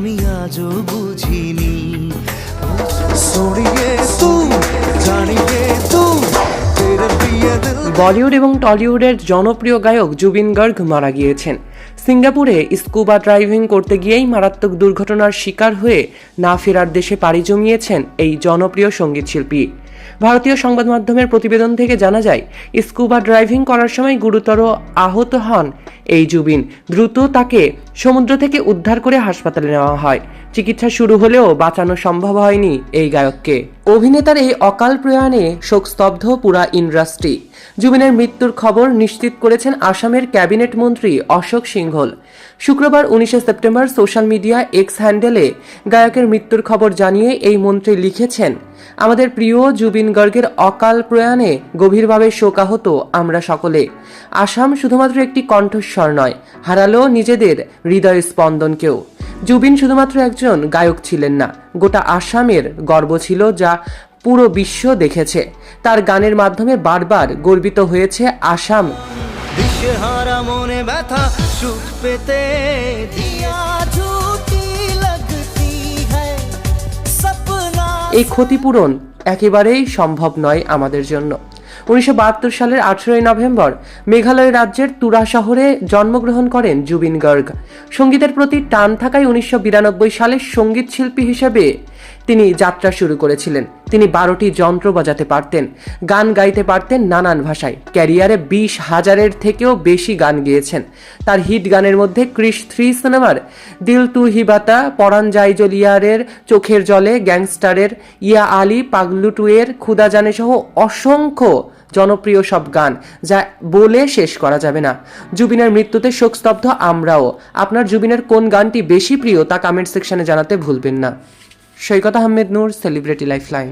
আমি আজও বুঝিনি। বলিউড এবং টলিউডের জনপ্রিয় গায়ক জুবিন গর্গ মারা গিয়েছেন। সিঙ্গাপুরে স্কুবা ড্রাইভিং করতে গিয়েই মারাত্মক দুর্ঘটনার শিকার হয়ে না ফেরার দেশে পাড়ি জমিয়েছেন এই জনপ্রিয় সংগীত শিল্পী। ভারতীয় সংবাদ মাধ্যমের প্রতিবেদন থেকে জানা যায়, স্কুবা ড্রাইভিং করার সময় গুরুতর আহত হন এই জুবিন দ্রুত তাকে সমুদ্র থেকে উদ্ধার করে হাসপাতালে নেওয়া হয়। চিকিৎসা শুরু হলেও বাঁচানো সম্ভব হয়নি এই গায়ককে। অভিনেতার এই অকাল প্রয়াণে শোকস্তব্ধ পুরা ইন্ডাস্ট্রি। জুবিনের মৃত্যুর খবর নিশ্চিত করেছেন আসামের ক্যাবিনেট মন্ত্রী অশোক সিংহল। শুক্রবার উনিশে সেপ্টেম্বর সোশ্যাল মিডিয়া এক্স হ্যান্ডেলে গায়কের মৃত্যুর খবর জানিয়ে এই মন্ত্রী লিখেছেন, আমাদের প্রিয় জুবিন গর্গের অকাল প্রয়াণে গভীরভাবে শোকাহত আমরা সকলে। আসাম শুধুমাত্র একটি কণ্ঠস্বর নয়, হারালো নিজেদের হৃদয় স্পন্দনকেও জুবিন শুধুমাত্র একজন গায়ক ছিলেন না গোটা আসামের গর্ব ছিল যা পুরো বিশ্ব দেখেছে। তার গানের মাধ্যমে বারবার গর্বিত হয়েছে আসাম। দিশেহারা মনে ব্যথা সুখ পেতে এই ক্ষতিপূরণ একেবারেই সম্ভব নয় আমাদের জন্য। উনিশশো বাহাত্তর সালের আঠেরোই নভেম্বর মেঘালয় রাজ্যের তুরা শহরে জন্মগ্রহণ করেন জুবিন গার্গ। সঙ্গীতের প্রতি টান থাকায় উনিশশো বিরানব্বই সালে সংগীত শিল্পী হিসেবে তিনি যাত্রা শুরু করেছিলেন। তিনি বারোটি যন্ত্র বাজাতে পারতেন, গান গাইতে পারতেন নানান ভাষায়। ক্যারিয়ারে বিশ হাজারের থেকেও বেশি গান গেয়েছেন। তার হিট গানের মধ্যে ক্রিশ থ্রি সিনেমার দিল তু হিবাতা পরান যাই জলিয়ারের চোখের জলে, গ্যাংস্টারের ইয়া আলী পাগলু টুয়ের ক্ষুদা জানে সহ অসংখ্য জনপ্রিয় সব গান, যা বলে শেষ করা যাবে না। জুবিনের মৃত্যুতে শোকস্তব্ধ আমরাও। আপনার জুবিনের কোন গানটি বেশি প্রিয় তা কমেন্ট সেকশনে জানাতে ভুলবেন না। Saikat Ahmed Noor celebrity lifeline